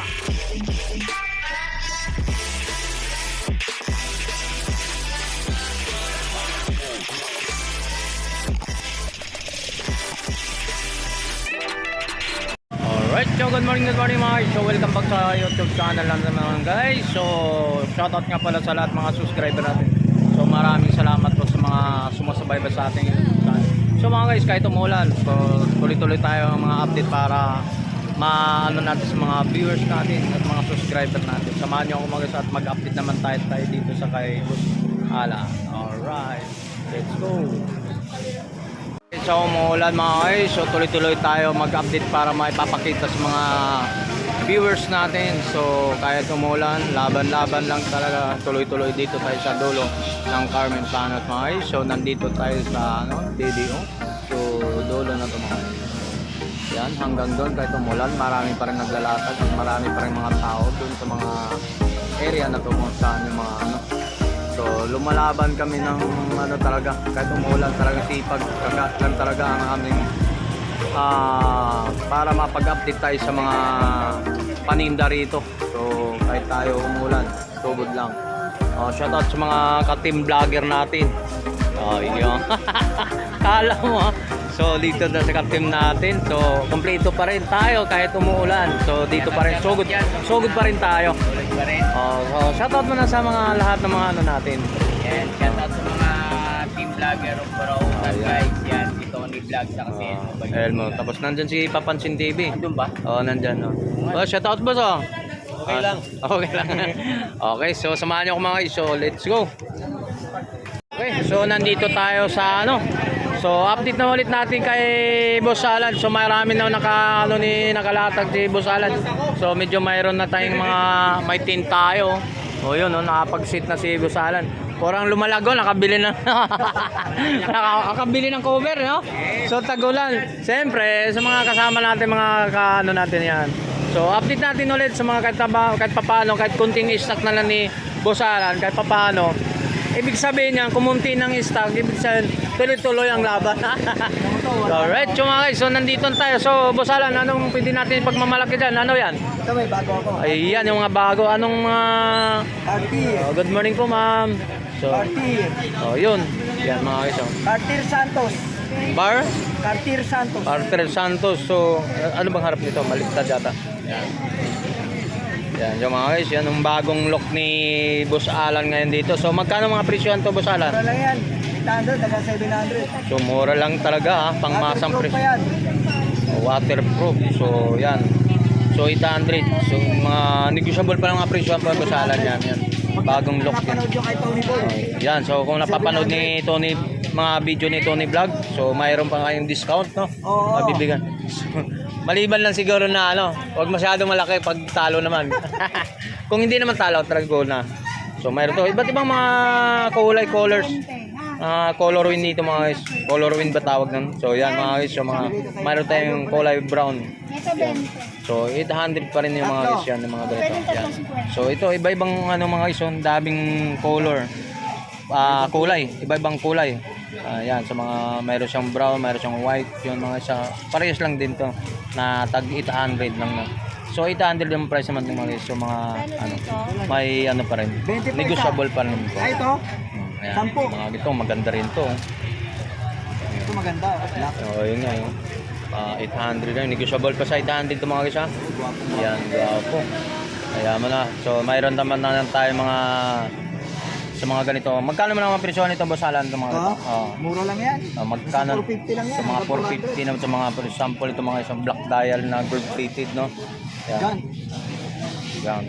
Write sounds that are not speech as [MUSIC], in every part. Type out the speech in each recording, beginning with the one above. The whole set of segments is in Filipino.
Alright, so good morning, good morning mga guys. So welcome back sa YouTube channel natin mga guys. So shoutout nga pala sa lahat mga subscriber natin. So maraming salamat po sa mga sumasabay ba sa ating channel. So mga guys, kahit umulan, so tuloy-tuloy tayo ang mga update para maano natin sa mga viewers natin at mga subscriber natin. Samahan niyo ako guys at mag-update naman tayo, tayo dito sa kay Boss Ala. Alright, let's go. So umuulan mga guys, so tuloy-tuloy tayo mag-update para maipapakita sa mga viewers natin. So kahit umuulan, laban-laban lang talaga, tuloy-tuloy dito tayo sa dulo ng Carmen Planet mga guys. So nandito tayo sa ano, DDO. So dulo na ito mga guys. Yan, hanggang doon kahit umulan, marami pa rin naglalatag, marami pa rin mga tao doon sa mga area na to kung saan yung mga ano, So lumalaban kami ng ano talaga kahit umulan talaga sipag kagat lang talaga ang aming ah, para mapag-update tayo sa mga paninda rito. So kahit tayo umulan, tubod lang. Oh, shout out sa mga ka-team vlogger natin. Oh, yun. [LAUGHS] Kala mo. So dito na sa ka-team natin. So kompleto pa rin tayo kahit umuulan. So dito pa rin sugod. Sugod pa rin tayo. Tuloy pa rin. Oh, so shoutout mo na sa mga lahat ng mga ano natin. Yan, shout out sa mga team vlogger of Barautan Ayan. guys. Yan, si Tony Vlog sa kasi Uh, Elmo. Tapos nandyan si Papansin TV. Andun ba? Oo, oh, nandyan. Oh. Oh, shoutout boss oh. Okay Ah, lang. [LAUGHS] Okay lang. [LAUGHS] okay, so samahan niyo ako mga guys. So, let's go. Okay, so nandito tayo sa ano. So, update na ulit natin kay Boss Alan. So, marami na naka ano ni nakalatag si Boss Alan. So, medyo mayroon na tayong mga may tin tayo. O yun, no, nakapag-sit na si Boss Alan. Porang lumalago, nakabili na. [LAUGHS] nakabili ng cover, no? So, tagulan. Siyempre, sa mga kasama natin, mga kaano natin yan. So, update natin ulit sa mga kahit, taba- kahit papano, kahit kunting stock na lang ni Boss Alan, kahit papano. Ibig sabihin niyan, kumunti ng stock, ibig sabihin, tuloy-tuloy ang laban. [LAUGHS] Alright, so mga guys, so nandito na tayo. So, Boss Alan, anong pwede natin pagmamalaki dyan? Ano yan? Ito may bago ako. Ayan, yung mga bago. Anong mga... Cartier. Oh, good morning po, ma'am. So, Cartier. oh, yun. Yan, mga guys. Oh. Cartier Santos. Bar? Cartier Santos. Arthur Santos. So, ano bang harap nito? Maliktad yata. Yan. Yan, yung mga guys, yan ang bagong look ni Boss Alan ngayon dito. So, magkano mga presyohan to, Boss Alan? lang yan. 800 hanggang 700. So, mura lang talaga, ha? Pang masang presyo. yan. Waterproof. So, yan. So, 800. So, mga negotiable pa lang mga presyohan pa, Boss Alan yan. yan. Bagong kay Tony Boy. Yan, so kung napapanood ni Tony, mga video ni Tony Vlog, so mayroon pa kayong discount, no? Oo. Mabibigyan. [LAUGHS] Maliban lang siguro na ano, wag masyadong malaki pag talo naman. [LAUGHS] kung hindi naman talo, talagang goal na. So mayroon to, iba't ibang mga kulay, colors. Ah, color win dito mga guys. Color win ba tawag nun? So yan mga guys, so mga mayroon tayong kulay brown. Yan. So 800 pa rin yung mga guys yan, yung mga ganito. Yan. So ito iba-ibang ano mga guys, yung daming color. Ah, kulay, iba-ibang kulay. Ah, yan, sa mga mayroon siyang brown, mayroon siyang white, yun mga sa parehas lang din to na tag 800 lang no. So 800 yung price naman ng mga guys. So mga ano, may ano pa rin. 20 pa Negotiable pa rin po. Ah, ito. Ayan, Sampu. mga gito, maganda rin to. Ito maganda. oh. Black. So, yun nga yun. Ah, 800 lang. Negotiable pa sa 800 ito mga guys ha. Yan, po. Kaya mo na. So, mayroon naman na tayo mga sa mga ganito. Magkano man ang mga presyo nito, Boss Alan? Itong mga Ito. ganito? Oo. Mura lang yan. Ah, magkano? Sa 450 lang yan. Sa mga hanggang 450 naman sa mga for example ito mga isang black dial na gold plated no. Yan. Yan. Yan.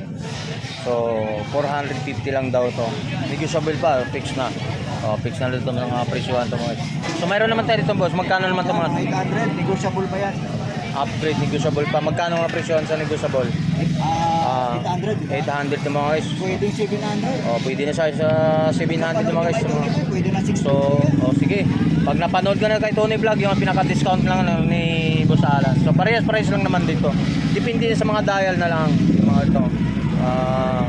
So 450 lang daw to. Negotiable pa, fix na. Oh, fix na lang ito mga presyohan to mga. So mayroon naman tayo dito boss. Magkano naman to mga 800. Negotiable pa yan. upgrade negotiable pa? Magkano mga presyohan sa negotiable? Ah, 800. 800 to mga guys. Pwede 700. Oh, pwede na siya sa 700 to mga guys. Pwede na 600. So, oh, sige. Pag napanood ka na kay Tony Vlog, yung pinaka-discount lang ni Boss Alan. So, parehas-parehas lang naman dito. Depende sa mga dial na lang. Mga ito. Ah,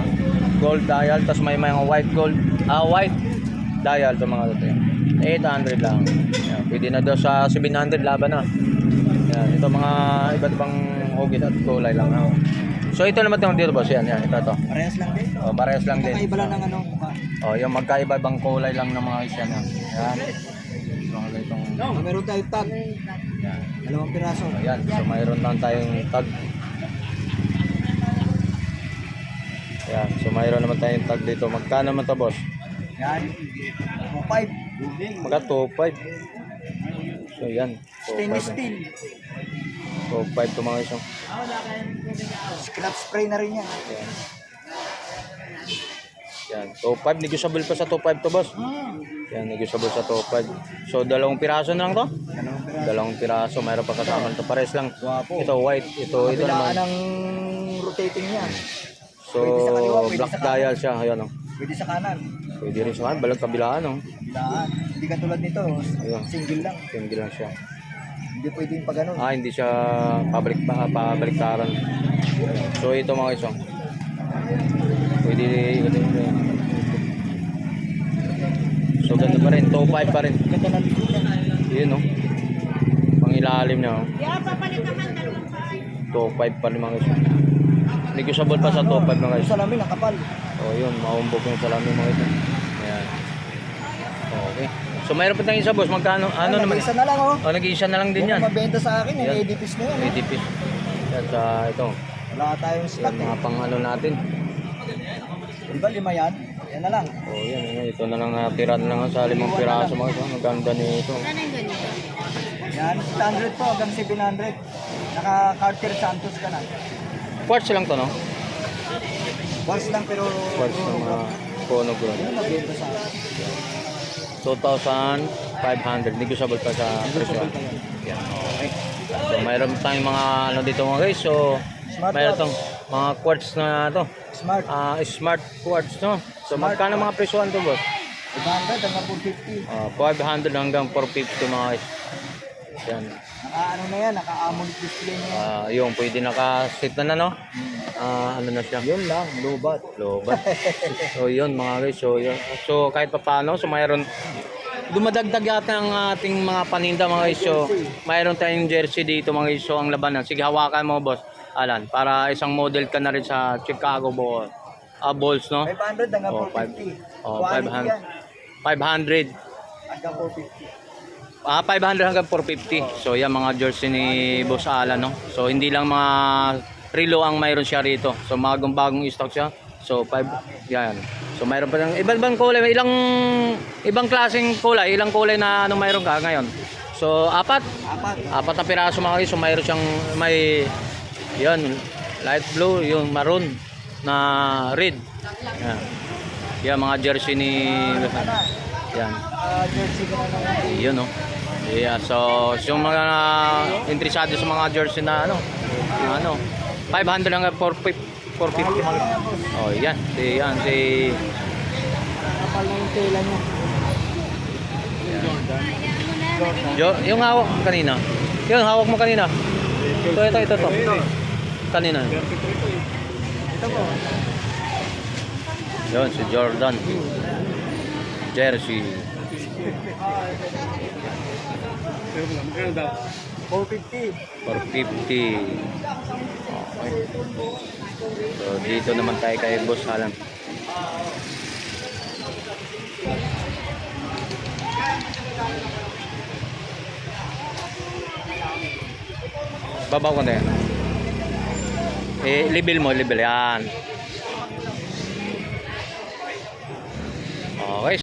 gold dial, tapos may mga white gold. Ah, white dial to mga ito. 800 lang. Yan, pwede na daw sa 700 laban na. Yan, ito mga iba't ibang hugis at kulay lang. ah. So, ito naman itong dito boss. Yan, yan. Ito, ito. Parehas lang din. Oh, parehas lang din. Kakaiba lang ng ano. mukha. Oh, yung magkaiba-ibang kulay lang ng mga isyan. Yan. Yan. Mga ganitong... Ah, Meron tayo tag. Yan. Dalawang piraso. Ayan. So, mayroon lang tayong tag. Mayroon naman tayong tag dito. Magkano naman to boss? Yan. 2.5. Magka 2.5. So yan. Stainless 2.5. steel. 2.5 to mga iso. Scrap spray na rin yan. Yan. Yan. 2.5. Negotiable pa sa 2.5 to boss. Hmm. Yan. Negotiable sa 2.5. So dalawang piraso na lang to? Dalawang piraso. Dalawang piraso. Mayroon pa kasama ito. Pares lang. Guwapo. Ito white. Ito, ito Kabilaan naman. ng rotating niya. So Pwede sa kaliwa, pwede black sa kanan. dial siya. Ayan o. Pwede sa kanan. Pwede rin sa kanan. Balag kabilaan o. Kabilaan. Hindi katulad nito. Ayun. Single lang. Tinggi lang siya. Hindi pwedeng pa ganun. Ah, hindi siya pabalik pa pabaliktaran. So ito mga iso. Pwede ito, ito. So ganda pa rin, top 5 pa rin. Ganda likod niya. Yun no. Pang ilalim niya oh. Yeah, papalit naman dalawang paay. Top 5 pa rin mga iso. Negotiable pa sa top 5 mga Yung iso. salamin, ang kapal. Oh, yun, maumbog yung salamin mga iso. Ayan. Okay. So mayroon pa tayong isa boss, magkano? Ano Ay, naman? Isa na lang oh. Oh, nag-iisa na lang din Yan. yan. mabenta sa akin, yung Yan. edipis na yan. oh. Edipis. Yan sa ito. Wala tayong Yan stock mga eh. pang ano natin. Diba lima yan? Yan na lang. Oh, yan, yan. Ito na lang natira na lang sa limang piraso mga ito. Ang ganda nito. Ano yung ganito? Yan, 800 po hanggang 700. Naka Cartier Santos ka na. Quartz lang to, no? Box lang pero... Quartz ng mga akin. 2,500. Negotiable pa sa presyo. Yan. Okay. So, mayroon tayong mga ano dito mga guys. So, Smartwatch. mayroon tong mga quartz na to. Smart. Ah, smart quartz, no? So, Smart magkano mga presyoan to, boss? 800 hanggang 450. Ah, 500 hanggang 450 mga guys. Yan. Naka ano na yan, naka AMOLED display na yan. Ah, yung pwede naka-sit na na, no? Ah, ano na siya? Yun lang, lobat. Lobat. so yun mga guys, so yun. So kahit pa paano, so mayroon dumadagdag yata ang ating mga paninda mga guys. So mayroon tayong jersey dito mga guys. So ang labanan, sige hawakan mo boss. Alan, para isang model ka na rin sa Chicago Bulls. Ah, Bulls, no? 500 hanggang Oh, 450. Oh, Quality 500. yan. 500. Hanggang 450. Ah, 500 hanggang 450. So, yan mga jersey ni Boss Alan, no? So, hindi lang mga relo ang mayroon siya rito. So, magong bagong stock siya. So, 5, yan. So, mayroon pa ng iba-ibang kulay. Ilang, ibang klaseng kulay. Ilang kulay na ano mayroon ka ngayon. So, apat. Apat. Apat na piraso mga guys. So, mayroon siyang may, yan, light blue, yung maroon na red. Yan. Yan, mga jersey ni, yan. Lang. Yun no. Yeah, so yung mga interesado sa mga jersey na ano, ano, 500 hanggang 450. 450 mga. Oh, yan. Si yan si Kapal na yung tela niya. Jo, yung hawak mo kanina. Yung hawak mo kanina. Ito, ito, ito, to. Kanina. Ito po. Yun, si Jordan. Jersey. 450. 450. Okay. So, dito naman tayo kay Boss Alan. Babaw ko na yan. Eh, level mo, level. Yan. Okay.